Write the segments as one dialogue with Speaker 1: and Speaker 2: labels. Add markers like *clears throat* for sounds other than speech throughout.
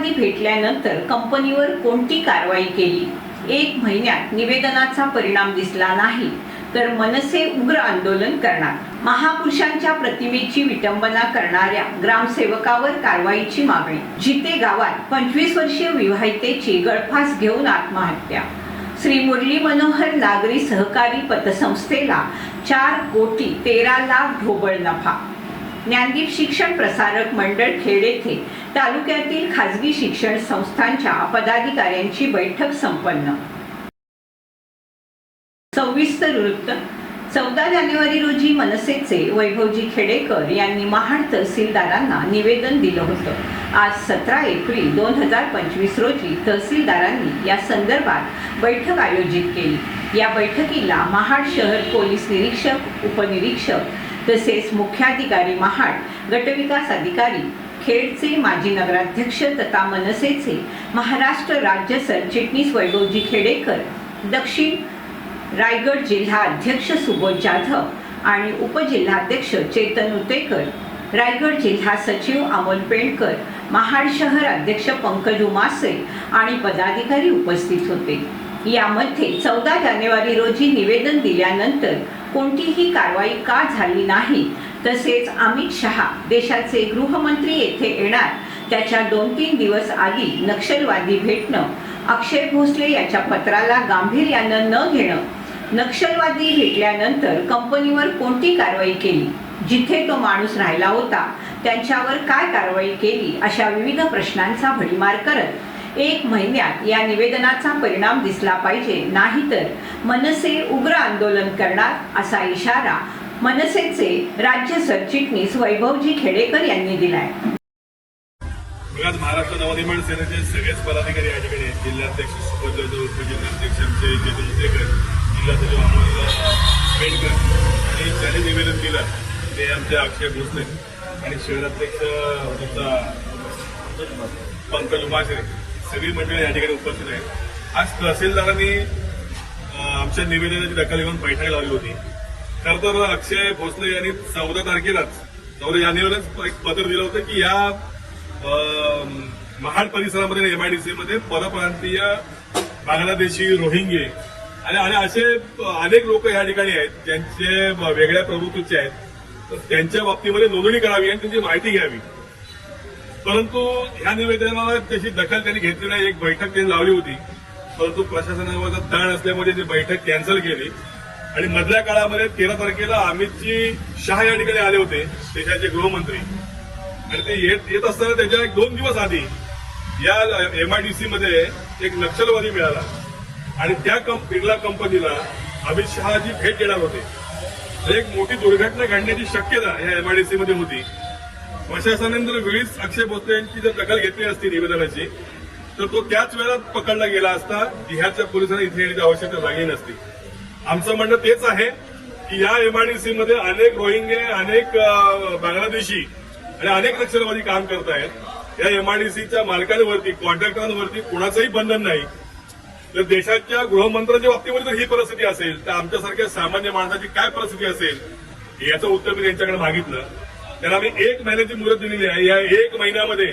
Speaker 1: नक्षलवादी भेटल्यानंतर कंपनीवर कोणती कारवाई केली? एक महिन्यात निवेदनाचा परिणाम दिसला नाही तर मनसे उग्र आंदोलन करणार. महापुरुषांच्या प्रतिमेची विटंबना करणाऱ्या ग्रामसेवकावर कारवाईची मागणी. जिते गावात पंचवीस वर्षीय विवाहितेची गळफास घेऊन आत्महत्या. श्री मुरली मनोहर नागरी सहकारी पतसंस्थेला चार कोटी तेरा लाख ढोबळ नफा. ज्ञानदीप शिक्षण प्रसारक मंडळ खेड येथे तालुक्यातील खाजगी शिक्षण संस्थांच्या पदाधिकाऱ्यांची बैठक संपन्न. सविस्तर वृत्त. चौदा जानेवारी रोजी मनसेचे वैभवजी खेडेकर यांनी महाड तहसीलदारांना निवेदन दिलं होतं. आज सतरा एप्रिल दोन हजार पंचवीस रोजी तहसीलदारांनी या संदर्भात बैठक आयोजित केली. या बैठकीला महाड शहर पोलीस निरीक्षक उपनिरीक्षक तसेच मुख्याधिकारी महाड गटविकास अधिकारी खेडचे माजी नगराध्यक्ष तथा मनसेचे महाराष्ट्र राज्य सरचिटणीस वैभवजी खेडेकर दक्षिण रायगड जिल्हा अध्यक्ष सुबोध जाधव आणि उपजिल्हाध्यक्ष चेतन उतेकर रायगड जिल्हा सचिव अमोल पेंडकर महाड शहर अध्यक्ष पंकज उमासे आणि पदाधिकारी उपस्थित होते. यामध्ये चौदा जानेवारी रोजी निवेदन दिल्यानंतर कोणतीही कारवाई का झाली नाही. तसेच अमित शहा देशाचे गृहमंत्री येथे येणार. त्याच्या दोन तीन दिवस आधी नक्षलवादी भेटणं. अक्षय भोसले याच्या पत्राला गांभीर्यानं न घेणं. नक्षलवादी भेटल्यानंतर कंपनीवर कोणती कारवाई केली? जिथे तो माणूस राहिला होता त्यांच्यावर काय कारवाई केली? अशा विविध प्रश्नांचा भडीमार करत एक महिन्यात या निवेदनाचा परिणाम दिसला पाहिजे. नाहीतर मनसे उग्र आंदोलन करणार असा इशारा मनसेचे राज्य सरचिटणीस वैभवजी खेडेकर यांनी दिलाय.
Speaker 2: आज महाराष्ट्र नवनिर्माण सेनेचे सगळेच पदाधिकारी या ठिकाणी आहेत. जिल्हाध्यक्ष सुपत जाधव उपजिल्हाध्यक्ष आमचे चेतन उतेकर जिल्हाध्यक्ष सचिव पेडकर आणि ज्याने निवेदन दिलं. ते आमचे अक्षय भोसले आणि शहराध्यक्ष तुमचा पंकज उमाशे सगळी मंडळी या ठिकाणी उपस्थित आहेत. आज तहसीलदारांनी आमच्या निवेदनाची दखल घेऊन बैठक लावली होती. खर तर अक्षय भोसले यांनी चौदा तारखेलाच चौदा जानेवारीलाच एक पत्र दिलं होतं की या महाड परिसरामध्ये एमआयडीसीमध्ये परप्रांतीय बांगलादेशी रोहिंगे आणि आणि असे अनेक लोक या ठिकाणी आहेत ज्यांचे वेगळ्या प्रवृत्तीचे आहेत. तर त्यांच्या बाबतीमध्ये नोंदणी करावी आणि त्यांची माहिती घ्यावी. परंतु ह्या निवेदनाला त्याची दखल त्यांनी घेतली नाही. एक बैठक त्यांनी लावली होती. परंतु प्रशासनावर ताण असल्यामुळे ती बैठक कॅन्सल केली. आणि मधल्या काळामध्ये तेरा तारखेला अमितजी शहा या ठिकाणी आले होते देशाचे गृहमंत्री. आणि ते येत येत असताना त्याच्या एक दोन दिवस आधी या एमआयडीसी मध्ये एक नक्षलवादी मिळाला. आणि त्या कंप- बिर्ला कंपनीला अमित शहाजी भेट देणार होते. एक मोठी दुर्घटना घडण्याची शक्यता या एमआयडीसी मध्ये होती. प्रशासनाने जर वेळीच अक्षय भोसले यांची जर दखल घेतली असती निवेदनाची तर तो त्याच वेळात पकडला गेला असता बिहारच्या पोलिसांना इथे येण्याची आवश्यकता लागली नसती. आमचं म्हणणं तेच आहे की या एमआयडीसी मध्ये अनेक रोहिंगे अनेक बांगलादेशी आणि अनेक नक्षलवादी काम करत आहेत. या एमआयडीसीच्या मालकांवरती कॉन्ट्रॅक्टरांवरती कोणाचंही बंधन नाही. तर देशाच्या गृहमंत्र्यांच्या बाबतीमध्ये जर ही परिस्थिती असेल तर आमच्यासारख्या सामान्य माणसाची काय परिस्थिती असेल याचं उत्तर मी त्यांच्याकडे मागितलं. त्याला मी एक महिन्याची मुदत दिलेली आहे. या एक महिन्यामध्ये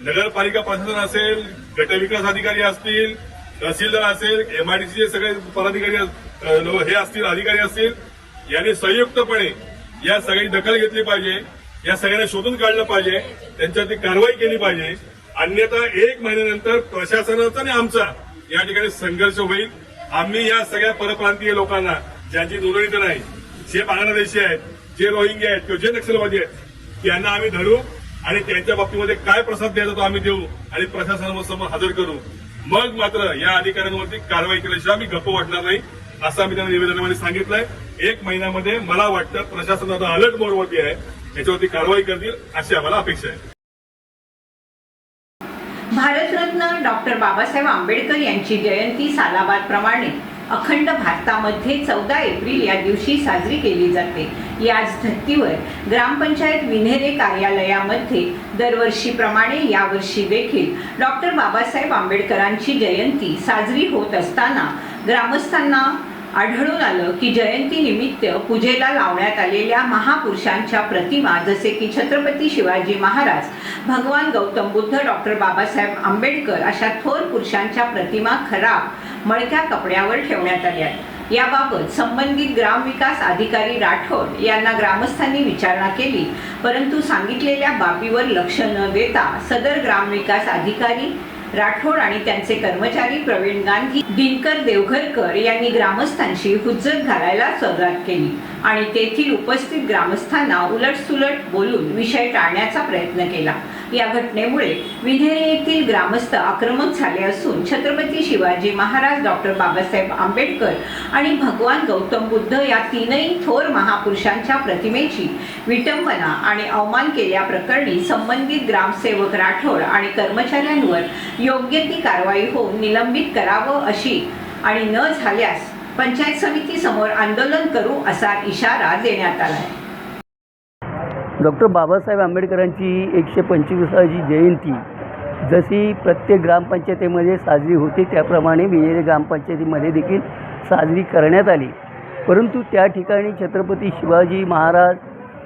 Speaker 2: नगरपालिका प्रशासन असेल गटविकास अधिकारी असतील तहसीलदार असेल एमआयडीसीचे सगळे पदाधिकारी लो- हे असतील अधिकारी असतील यांनी संयुक्तपणे या सगळ्याची दखल घेतली पाहिजे या सगळ्यांना शोधून काढलं पाहिजे त्यांच्यावरती कारवाई केली पाहिजे. अन्यथा एक महिन्यानंतर प्रशासनाचा आणि आमचा या ठिकाणी संघर्ष होईल. आम्ही या सगळ्या परप्रांतीय लोकांना ज्यांची नोंदणी तर नाही जे बांगलादेशी आहेत जे रोहिंगे आहेत किंवा जे नक्षलवादी आहेत यांना आम्ही धरू आणि त्यांच्या बाबतीमध्ये काय प्रसाद द्यायचा तो आम्ही देऊ आणि प्रशासनासमोर हजर करू. मग मात्र या अधिकाऱ्यांवरती कारवाई केल्याशिवाय आम्ही गप्प वाटणार नाही असं आम्ही त्यांना निवेदनामध्ये सांगितलंय. एक महिन्यामध्ये मला वाटतं प्रशासन आता अलर्ट मोडवरती आहे याच्यावरती कारवाई करतील अशी आम्हाला अपेक्षा आहे.
Speaker 1: भारतरत्न डॉक्टर बाबासाहेब आंबेडकर यांची जयंती सालाबादप्रमाणे अखंड भारतामध्ये चौदा एप्रिल या दिवशी साजरी केली जाते. याच धर्तीवर ग्रामपंचायत विन्हेरे कार्यालयामध्ये दरवर्षीप्रमाणे यावर्षी देखील डॉक्टर बाबासाहेब आंबेडकरांची जयंती साजरी होत असताना ग्रामस्थांना आढळून आलं की जयंतीनिमित्त पूजेला लावण्यात आलेल्या महापुरुषांच्या प्रतिमा जसे की छत्रपती शिवाजी महाराज भगवान गौतम बुद्ध डॉक्टर बाबासाहेब आंबेडकर अशा थोर पुरुषांच्या प्रतिमा खराब मळक्या कपड्यावर ठेवण्यात आल्या. याबाबत संबंधित ग्रामविकास अधिकारी राठोड यांना ग्रामस्थांनी विचारणा केली. परंतु सांगितलेल्या बाबीवर लक्ष न देता सदर ग्रामविकास अधिकारी राठोड आणि त्यांचे कर्मचारी प्रवीण गांधी दिनकर देवघरकर यांनी ग्रामस्थांशी हुज्जत घालायला सुरुवात केली आणि तेथील उपस्थित ग्रामस्थांना उलटसुलट बोलून विषय टाळण्याचा प्रयत्न केला. या घटनेमुळे विधेरे येथील ग्रामस्थ आक्रमक झाले असून छत्रपती शिवाजी महाराज डॉक्टर बाबासाहेब आंबेडकर आणि भगवान गौतम बुद्ध या तीनही थोर महापुरुषांच्या प्रतिमेची विटंबना आणि अवमान केल्याप्रकरणी संबंधित ग्रामसेवक राठोड आणि कर्मचाऱ्यांवर योग्य ती कारवाई होऊन निलंबित करावं अशी आणि न झाल्यास पंचायत समिती समोर आंदोलन करू असा इशारा देण्यात आला आहे
Speaker 3: डॉक्टर बाबासाहेब आंबेडकरांची एकशे पंचवीसावी जयंती जशी प्रत्येक ग्रामपंचायतीमध्ये साजरी होते त्याप्रमाणे विजय ग्रामपंचायतीमध्ये देखील साजरी करण्यात आली. परंतु त्या ठिकाणी छत्रपती शिवाजी महाराज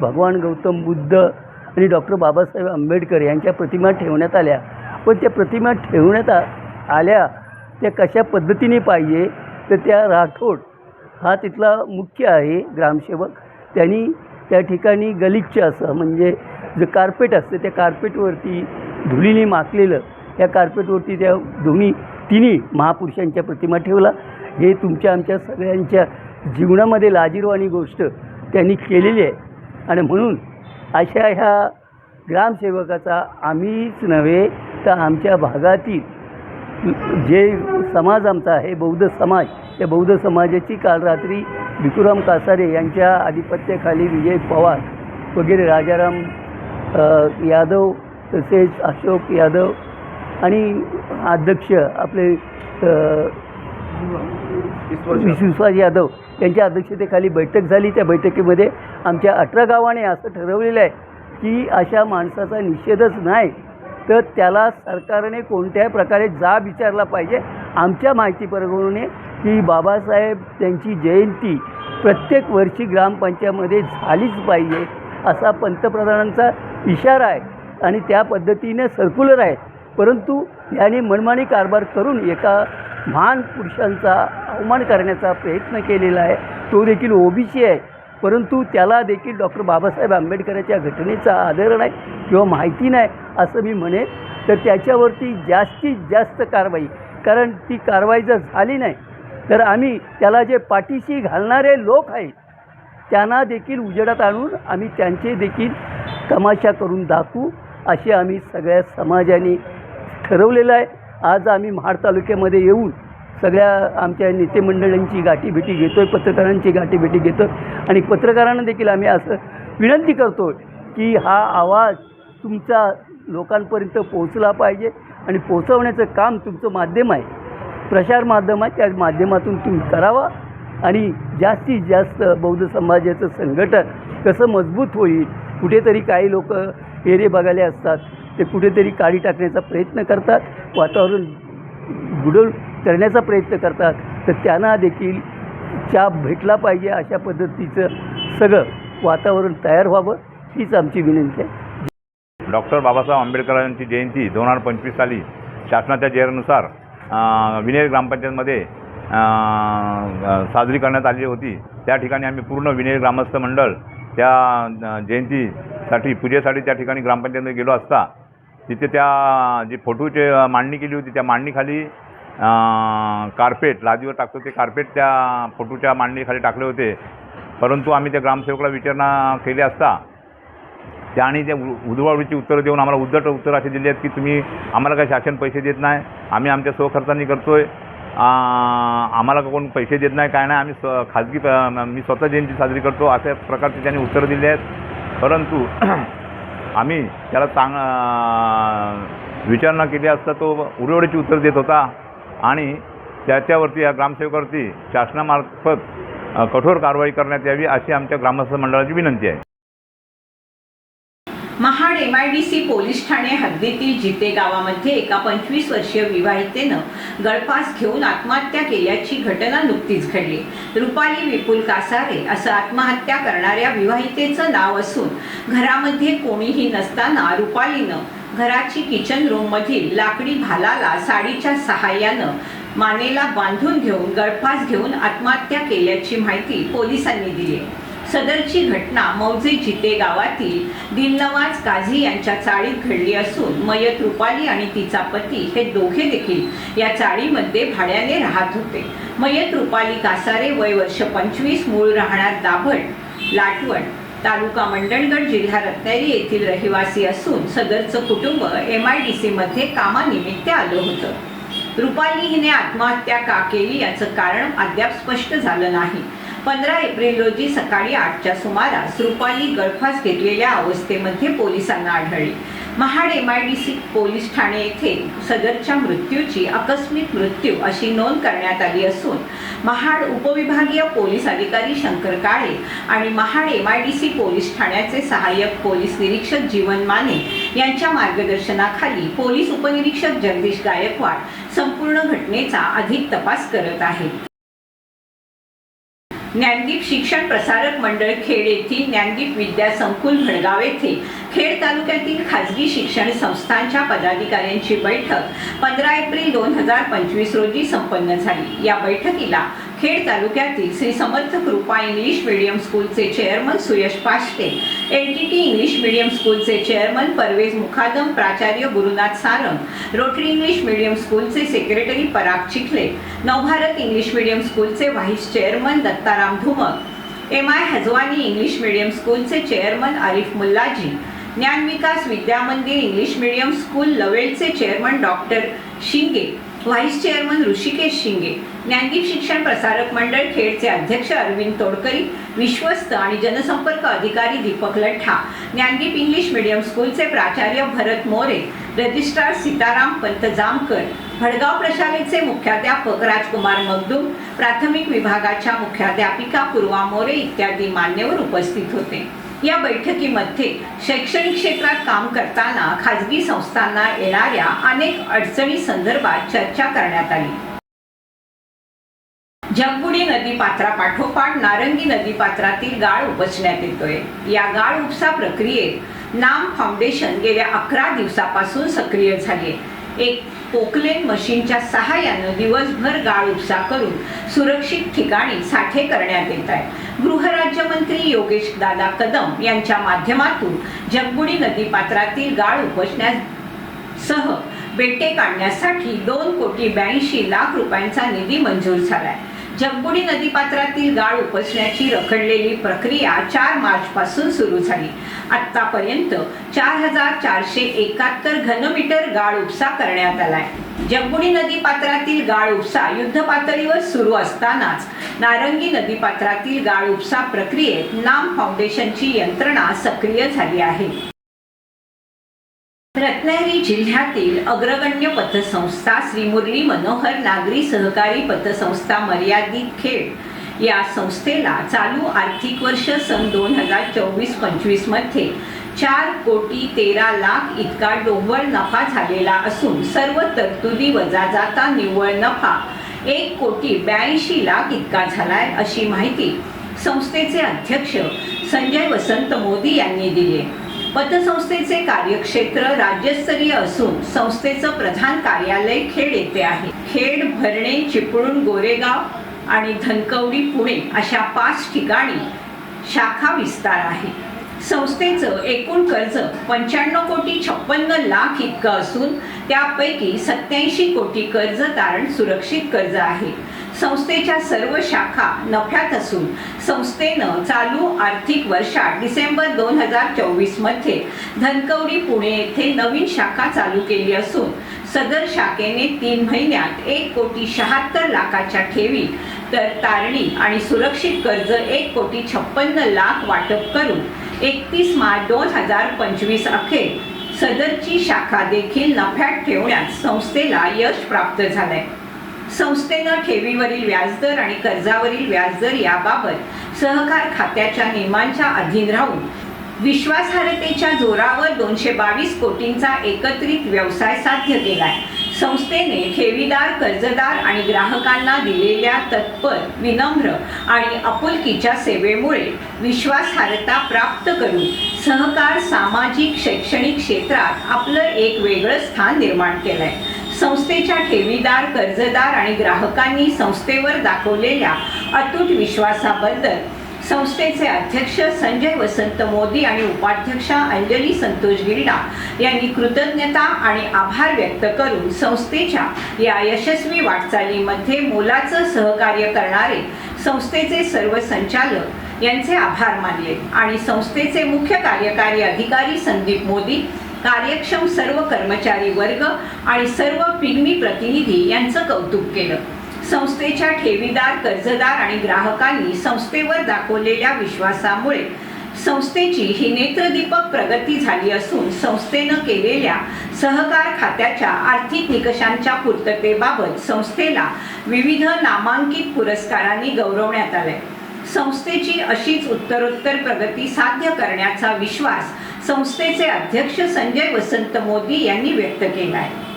Speaker 3: भगवान गौतम बुद्ध आणि डॉक्टर बाबासाहेब आंबेडकर यांच्या प्रतिमा ठेवण्यात आल्या. पण त्या प्रतिमा ठेवण्यात आल्या त्या कशा पद्धतीने पाहिजे? तर त्या राठोड हा तिथला मुख्य आहे ग्रामसेवक. त्यांनी त्या ठिकाणी गलिच्छ असं म्हणजे जे कार्पेट असतं त्या कार्पेटवरती धुळीने माखलेलं त्या कार्पेटवरती त्या दोन्ही तिन्ही महापुरुषांच्या प्रतिमा ठेवला. हे तुमच्या आमच्या सगळ्यांच्या जीवनामध्ये लाजीरवाणी गोष्ट त्यांनी केलेली आहे. आणि म्हणून अशा ह्या ग्रामसेवकाचा आम्हीच नव्हे तर आमच्या भागातील जे समाज आमचा आहे बौद्ध समाज त्या बौद्ध समाजाची काल रात्री भिकुराम कासारे यांच्या आधिपत्याखाली विजय पवार वगैरे राजाराम यादव तसेच अशोक यादव आणि अध्यक्ष आपले विश्वास यादव यांच्या अध्यक्षतेखाली बैठक झाली. त्या बैठकीमध्ये आमच्या अठरा गावाने असं ठरवलेलं आहे की अशा माणसाचा निषेधच नाही. तर त्याला सरकारने कोणत्याही प्रकारे जाब विचारला पाहिजे. आमच्या माहितीप्रमाणे की बाबासाहेब त्यांची जयंती प्रत्येक वर्षी ग्रामपंचायतमध्ये झालीच पाहिजे असा पंतप्रधानांचा इशारा आहे आणि त्या पद्धतीने सर्क्युलर आहे. परंतु याने मनमानी कारभार करून एका महान पुरुषांचा अवमान करण्याचा प्रयत्न केलेला आहे. तो देखील ओबीसी आहे. परंतु त्याला देखील डॉक्टर बाबासाहेब आंबेडकरांच्या घटनेचा आदर नाही किंवा माहिती नाही असं मी म्हणेन. तर त्याच्यावरती जास्तीत जास्त कारवाई कारण ती कारवाई जर झाली नाही तर आम्ही त्याला जे पाठीशी घालणारे लोक आहेत त्यांना देखील उजेडात आणून आम्ही त्यांचे देखील तमाशा करून दाखवू असे आम्ही सगळ्या समाजाने ठरवलेलं आहे. आज आम्ही महाड तालुक्यामध्ये येऊन सगळ्या आमच्या नेतेमंडळींची गाठीभेटी घेतो आहे पत्रकारांची गाठीभेटी घेतो आणि पत्रकारांना देखील आम्ही असं विनंती करतो की हा आवाज तुमचा लोकांपर्यंत पोहोचला पाहिजे आणि पोहोचवण्याचं काम तुमचं माध्यम आहे. प्रसार माध्यम आहे त्या माध्यमातून तुम्ही करावा आणि जास्तीत जास्त बौद्ध समाजाचं संघटन कसं मजबूत होईल कुठेतरी काही लोक एरे बघायला असतात ते कुठेतरी काढी टाकण्याचा प्रयत्न करतात वातावरण गुडल करण्याचा प्रयत्न करतात तर त्यांना देखील चाप भेटला पाहिजे अशा पद्धतीचं सगळं वातावरण तयार व्हावं हीच आमची विनंती आहे.
Speaker 4: डॉक्टर बाबासाहेब आंबेडकरांची जयंती दोन हजार पंचवीस साली शासनाच्या जेरनुसार विनेर ग्रामपंचायतमध्ये साजरी करण्यात आली होती. त्या ठिकाणी आम्ही पूर्ण विनेर ग्रामस्थ मंडळ त्या जयंतीसाठी पूजेसाठी त्या ठिकाणी ग्रामपंचायतमध्ये गेलो असता. तिथे त्या जी फोटोची मांडणी केली होती त्या मांडणीखाली कार्पेट लादीवर टाकतो ते कार्पेट त्या फोटोच्या मांडणीखाली टाकले होते. परंतु आम्ही त्या ग्रामसेवकाला विचारणा केली असता त्याने त्या उ- उत्तरं देऊन आम्हाला उद्धट उत्तरं असे दिली आहेत की तुम्ही आम्हाला काही शासन पैसे देत नाही आम्ही आमच्या स्वखर्चाने करतो आहे आम्हाला कोण पैसे देत नाही काय नाही आम्ही स्व खाजगी मी स्वतः जयंती साजरी करतो अशा प्रकारचे त्यांनी उत्तरं दिली आहेत. परंतु *clears throat* आम्ही त्याला चांग विचारणा केली असता तो उरवडीची उत्तर देत होता. आणि त्याच्यावरती या ग्रामसेवकावरती शासनामार्फत कठोर कारवाई करण्यात यावी अशी आमच्या ग्रामस्थ मंडळाची विनंती आहे.
Speaker 1: Mahad M I D C police Thane हद्दीतील जिते गावामध्ये एका पंचवीस वर्षीय विवाहितेनं गळफास घेऊन आत्महत्या केल्याची घटना नुकतीच घडली रुपाली विपुल कासारे असं आत्महत्या करणाऱ्या विवाहितेचं नाव असून घरामध्ये कोणीही नसताना रुपालीनं घराची किचन रूममधील लाकडी भालाला साडीच्या सहाय्यानं मानेला बांधून घेऊन गळफास घेऊन आत्महत्या केल्याची माहिती पोलिसांनी दिली आहे. सदरची घटना मौजे जिते गावातील दिलनवाज काझी यांच्या चाळीत घडली असून मयत रुपाली आणि तिचा पती हे दोघे देखील या चाळीमध्ये भाड्याने राहत होते. मयत रुपाली कासारे वय वर्ष पंचवीस मूळ राहणार दाभट लाटवण तालुका मंडणगड जिल्हा रत्नागिरी येथील रहिवासी असून सदरचं कुटुंब एम आय डी सीमध्ये कामानिमित्त आलं होतं. रुपाली हिने आत्महत्या का केली याचं कारण अद्याप स्पष्ट झालं नाही. पंधरा एप्रिल रोजी सकाळी आठच्या सुमारास रुपाली गळफास घेतलेल्या अवस्थेमध्ये पोलिसांना आढळली. Mahad M I D C police Thane येथे सदरच्या मृत्यूची आकस्मिक मृत्यू अशी नोंद करण्यात आली असून महाड उपविभागीय पोलीस अधिकारी शंकर काळे आणि Mahad M I D C police ठाण्याचे सहाय्यक पोलीस निरीक्षक जीवन माने यांच्या मार्गदर्शनाखाली पोलीस उपनिरीक्षक जगदीश गायकवाड संपूर्ण घटनेचा अधिक तपास करत आहेत. ज्ञानदीप शिक्षण प्रसारक मंडळ खेड येथील ज्ञानदीप विद्या संकुल भडगाव येथे खेड तालुक्यातील खाजगी शिक्षण संस्थांच्या पदाधिकाऱ्यांची बैठक पंधरा एप्रिल दोन हजार पंचवीस रोजी संपन्न झाली. या बैठकीला खेड तालुक्यातील श्री समर्थ कृपा इंग्लिश मीडियम स्कूलचे chairman Suyash Pashte N T T English medium स्कूलचे चेअरमन परवेज मुखादम प्राचार्य Gurunath Sarang. Rotary English medium स्कूलचे secretary Parag Chikhale. Navbharat English medium स्कूलचे vice chairman Dattaram Dhumak M I Hajwani English medium स्कूलचे chairman Arif Mullaji. Gyan Vikas Vidyamandir English medium school लवेलचे chairman doctor Shinge. Vice chairman Rishikesh Shinge. Gyandeep Shikshan Prasarak Mandal खेडचे अध्यक्ष अरविंद तोडकरी विश्वस्त आणि जनसंपर्क अधिकारी Deepak Lattha Gyandeep English medium स्कूलचे प्राचार्य Bharat More registrar Sitaram Pant Jamkar Bhadgaon प्रशालेचे मुख्याध्यापक राजकुमार मगदूम प्राथमिक विभागाच्या मुख्याध्यापिका पूर्वा मोरे इत्यादी मान्यवर उपस्थित होते. या बैठकीमध्ये शैक्षणिक क्षेत्रात काम करताना खाजगी संस्थांना येणाऱ्या अनेक अडचणी संदर्भात चर्चा करण्यात आली. जगबुडी नदी पात्रापाठोपाठ नारंगी नदी पात्रातील गाळ उपसण्यात येतोय. या गाळ उपसा प्रक्रियेत नाम फाउंडेशन गेल्या अकरा दिवसापासून सक्रिय झाले. एक पोकलेन मशीनच्या सहाय्यानं दिवसभर गाळ उपसा करून सुरक्षित ठिकाणी साठे करण्यात येत आहे. गृहराज्यमंत्री योगेश दादा कदम यांच्या माध्यमातून जगबुडी नदी पात्रातील गाळ उपसण्यासह बेटे काढण्यासाठी दोन कोटी ब्याऐंशी लाख रुपयांचा निधी मंजूर झाला आहे जगबुडी नदीपात्रातील गाळ उपसण्याची रखडलेली प्रक्रिया चार मार्च पासून सुरू झाली. आतापर्यंत चार हजार चारशे एकाहत्तर घनमीटर गाळ उपसा करण्यात आलाय. जगबुडी नदीपात्रातील गाळ उपसा युद्ध पातळीवर सुरू असतानाच नारंगी नदीपात्रातील गाळ उपसा प्रक्रियेत नाम फाउंडेशनची यंत्रणा सक्रिय झाली आहे. रत्नागिरी जिल्ह्यातील अग्रगण्य पतसंस्था श्री मुरली मनोहर नागरी सहकारी पतसंस्था मर्यादित खेड या संस्थेला चालू आर्थिक वर्ष सन दोन हजार चोवीस पंचवीसमध्ये चार कोटी तेरा लाख इतका डोंबळ नफा झालेला असून सर्व तरतुदी वजा जाता निव्वळ नफा एक कोटी ब्याऐंशी लाख इतका झालाय अशी माहिती संस्थेचे अध्यक्ष संजय वसंत मोदी यांनी दिली आहे. पतसंस्थेचे कार्यक्षेत्र राज्यस्तरीय असून संस्थेचं प्रधान कार्यालय खेड येथे आहे. खेड भरणे चिपळूण गोरेगाव आणि धनकवडी पुणे अशा पाच ठिकाणी शाखा विस्तार आहे. संस्थेचं एकूण कर्ज पंच्याण्णव कोटी छप्पन्न लाख इतकं असून त्यापैकी सत्याऐंशी कोटी कर्ज तारण सुरक्षित कर्ज आहे. संस्थेच्या सर्व शाखा नफ्यात असून संस्थेनं चालू आर्थिक वर्षात डिसेंबर दोन हजार चोवीसमध्ये धनकवडी पुणे येथे नवीन शाखा चालू केली असून सदर शाखेने तीन महिन्यात एक कोटी शहात्तर लाखाच्या ठेवी तर तारणी आणि सुरक्षित कर्ज एक कोटी छप्पन्न लाख वाटप करून एकतीस मार्च दोन हजार पंचवीस अखेर सदरची शाखा देखील नफ्यात ठेवण्यात संस्थेला यश प्राप्त झालंय. संस्थेनं ठेवीवरील व्याजदर आणि कर्जावरील व्याजदर याबाबत सहकार खात्याच्या नियमांच्या अधीन राहून विश्वासार्हतेच्या जोरावर दोनशे बावीस कोटींचा एकत्रित व्यवसाय साध्य केलाय. संस्थेने ठेवीदार कर्जदार आणि ग्राहकांना दिलेल्या तत्पर विनम्र आणि आपुलकीच्या सेवेमुळे विश्वासार्हता प्राप्त करून सहकार सामाजिक शैक्षणिक क्षेत्रात आपलं एक वेगळं स्थान निर्माण केलं आहे संस्थेच्या ठेवीदार कर्जदार आणि ग्राहकांनी संस्थेवर दाखवलेल्या अतूट विश्वासाबद्दल संस्थेचे अध्यक्ष संजय वसंत मोदी आणि उपाध्यक्षा अंजली संतोष गिल्डा यांनी कृतज्ञता आणि आभार व्यक्त करून संस्थेच्या या यशस्वी वाटचालीमध्ये मोलाचं सहकार्य करणारे संस्थेचे सर्व संचालक यांचे आभार मानले आणि संस्थेचे मुख्य कार्यकारी अधिकारी संदीप मोदी कार्यक्षम सर्व कर्मचारी वर्ग आणि सर्व पिग्मी प्रतिनिधी यांचं कौतुक केलं. संस्थेच्या ठेवीदार कर्जदार आणि ग्राहकांनी संस्थेवर दाखवलेल्या विश्वासामुळे संस्थेची ही नेत्रदीपक प्रगती झाली असून संस्थेनं केलेल्या सहकार खात्याच्या आर्थिक निकषांच्या पूर्ततेबाबत संस्थेला विविध नामांकित पुरस्कारांनी गौरवण्यात आले संस्थेची अशीच उत्तरोत्तर प्रगती साध्य करण्याचा विश्वास संस्थेचे अध्यक्ष संजय वसंत मोदी यांनी व्यक्त केला आहे.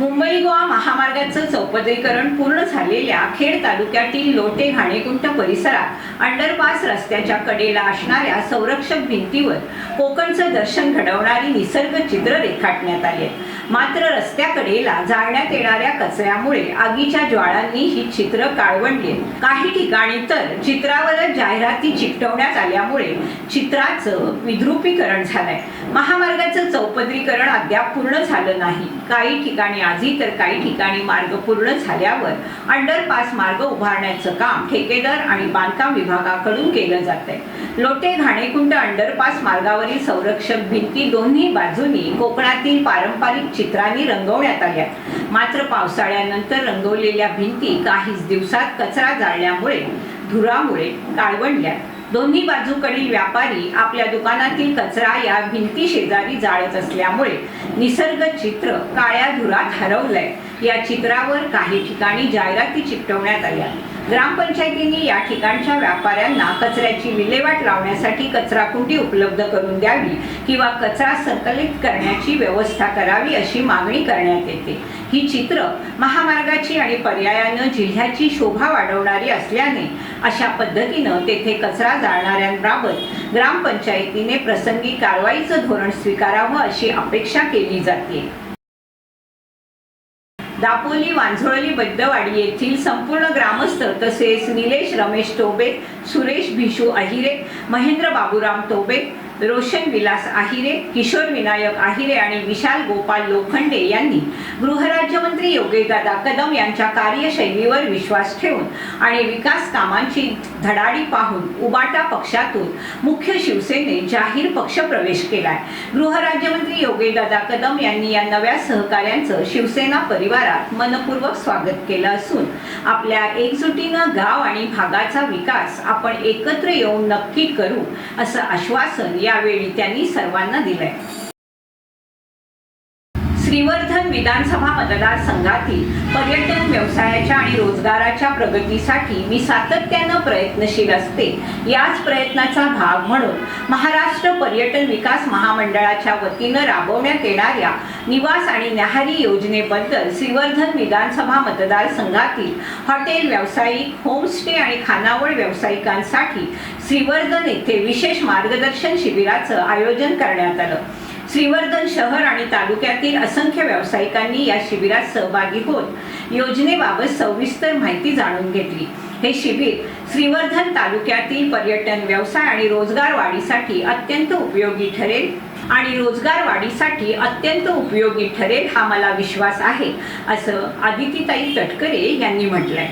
Speaker 1: मुंबई गोवा महामार्गाचं चौपदरीकरण पूर्ण झालेल्या खेड तालुक्यातील लोटे घाणेकुंट परिसरात अंडरपास रस्त्याच्या कडेला असणाऱ्या संरक्षक भिंतीवर कोकणचं दर्शन घडवणारी निसर्ग चित्र रेखाटण्यात आली. मात्र रस्त्याकडेला जाळण्यात येणाऱ्या कचऱ्यामुळे आगीच्या ज्वाळांनी ही चित्र काळवंडली. काही ठिकाणी तर चित्रावरच जाहिराती चिकटवण्यात आल्यामुळे चित्राचं विद्रुपीकरण झालंय. महामार्गाचं चौपदरीकरण अद्याप पूर्ण झालं नाही. काही ठिकाणी आधी तर काही ठिकाणी मार्ग पूर्ण झाल्यावर अंडरपास मार्ग उभारण्याचं काम ठेकेदार आणि बांधकाम विभागाकडून केलं जात आहे लोटे घाणेकुंड अंडरपास मार्गावरील संरक्षक भिंती दोन्ही बाजूनी कोकणातील पारंपरिक चित्रांनी रंगवण्यात आल्या. मात्र पावसाळ्यानंतर रंगवलेल्या भिंती काहीच दिवसात कचरा जाळल्यामुळे धुरामुळे काळवंडल्या. दोन्ही बाजूकडील व्यापारी आपल्या दुकानातील कचरा या भिंती शेजारी जाळत असल्यामुळे निसर्ग चित्र काळ्या धुरात हरवलंय. या चित्रावर काही ठिकाणी जाहिराती चिकटवण्यात आल्या ग्रामपंचायतींनी या ठिकाणच्या व्यापाऱ्यांना कचऱ्याची विल्हेवाट लावण्यासाठी कचरा कुंडी उपलब्ध करून द्यावी किंवा कचरा संकलित करण्याची व्यवस्था करावी अशी मागणी करण्यात येते. ही चित्र महामार्गाची आणि पर्यायानं जिल्ह्याची शोभा वाढवणारी असल्याने अशा पद्धतीनं तेथे कचरा जाळणाऱ्यांबाबत ग्रामपंचायतीने प्रसंगी कारवाईचं धोरण स्वीकारावं अशी अपेक्षा केली जाते. दापोली वांझोळली बद्दवाडी येथील संपूर्ण ग्रामस्थ तसेच निलेश रमेश टोबे सुरेश भिशू अहिरे महेंद्र बाबूराम टोबे रोशन विलास आहिरे किशोर विनायक आहिरे आणि विशाल गोपाल लोखंडे यांनी गृहराज्यमंत्री योगेशदादा कदम यांच्या कार्यशैलीवर विश्वास ठेवून आणि विकास कामांची धडाडी पाहून उबाटा पक्षातून मुख्य शिवसेनेत जाहीर पक्ष प्रवेश केलाय. गृहराज्यमंत्री योगेशदादा कदम यांनी या नव्या सहकाऱ्यांचं शिवसेना परिवारात मनपूर्वक स्वागत केलं असून आपल्या एकजुटीनं गाव आणि भागाचा विकास आपण एकत्र येऊन नक्की करू असं आश्वासन यावेळी त्यांनी सर्वांना दिलंय. श्रीवर्धन विधानसभा मतदारसंघातील पर्यटन व्यवसायाच्या आणि रोजगाराच्या प्रगतीसाठी मी सातत्यानं प्रयत्नशील असते. याच प्रयत्नाचा भाग म्हणून महाराष्ट्र पर्यटन विकास महामंडळाच्या वतीनं राबवण्यात येणाऱ्या निवास आणि न्याहारी योजनेबद्दल श्रीवर्धन विधानसभा मतदारसंघातील हॉटेल व्यावसायिक होमस्टे आणि खानावळ व्यावसायिकांसाठी श्रीवर्धन येथे विशेष मार्गदर्शन शिबिराचं आयोजन करण्यात आलं. श्रीवर्धन शहर आणि तालुक्यातील असंख्य व्यावसायिकांनी या शिबिरात सहभागी होत योजनेबाबत सविस्तर माहिती जाणून घेतली. हे शिबिर श्रीवर्धन तालुक्यातील पर्यटन व्यवसाय आणि रोजगार वाढीसाठी अत्यंत उपयोगी ठरेल आणि रोजगार वाढीसाठी अत्यंत उपयोगी ठरेल हा मला विश्वास आहे असं आदितीताई तटकरे यांनी म्हटलंय.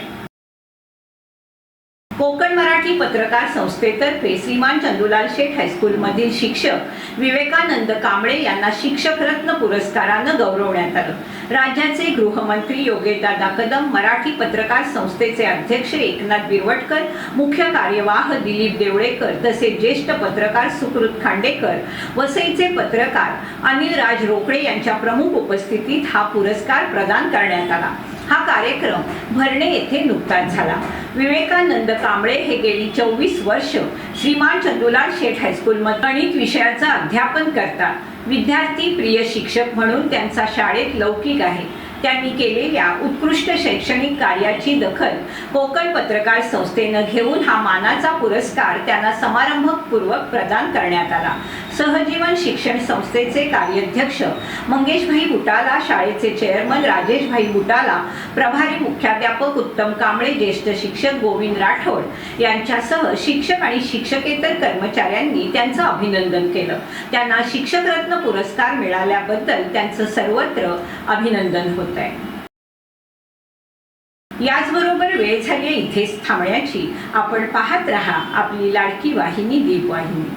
Speaker 1: कोकण मराठी पत्रकार संस्थेतर्फे श्रीमान चंदुलाल शेठ हायस्कूलमधील शिक्षक विवेकानंद कांबळे यांना शिक्षक रत्न पुरस्कारानं गौरवण्यात आलं. राज्याचे गृहमंत्री योगेशदादा कदम मराठी पत्रकार संस्थेचे अध्यक्ष एकनाथ बिरवटकर मुख्य कार्यवाह दिलीप देवळेकर तसेच ज्येष्ठ पत्रकार सुकृत खांडेकर वसईचे पत्रकार अनिल राज रोकडे यांच्या प्रमुख उपस्थितीत हा पुरस्कार प्रदान करण्यात आला. हा कार्यक्रम भरणे येथे नुकताच झाला. विवेकानंद कांबळे हे गेली चोवीस वर्ष श्रीमान चंदुलाल शेठ हायस्कूलमध्ये गणित विषयाचं अध्यापन करतात. विद्यार्थी प्रिय शिक्षक म्हणून त्यांचा शाळेत लौकिक आहे. त्यांनी केलेल्या उत्कृष्ट शैक्षणिक कार्याची दखल कोकण पत्रकार संस्थेनं घेऊन हा मानाचा पुरस्कार त्यांना समारंभपूर्वक प्रदान करण्यात आला. सहजीवन शिक्षण संस्थेचे कार्याध्यक्ष मंगेशभाई बुटाला शाळेचे चेअरमन राजेशभाई बुटाला प्रभारी मुख्याध्यापक उत्तम कांबळे ज्येष्ठ शिक्षक गोविंद राठोड यांच्यासह शिक्षक आणि शिक्षकेतर कर्मचाऱ्यांनी त्यांचं अभिनंदन केलं. त्यांना शिक्षकरत्न पुरस्कार मिळाल्याबद्दल त्यांचं सर्वत्र अभिनंदन होत आहे याचबरोबर वेळ झाली इथेच थांबण्याची. आपण पाहत रहा आपली लाडकी वाहिनी दीप वाहिनी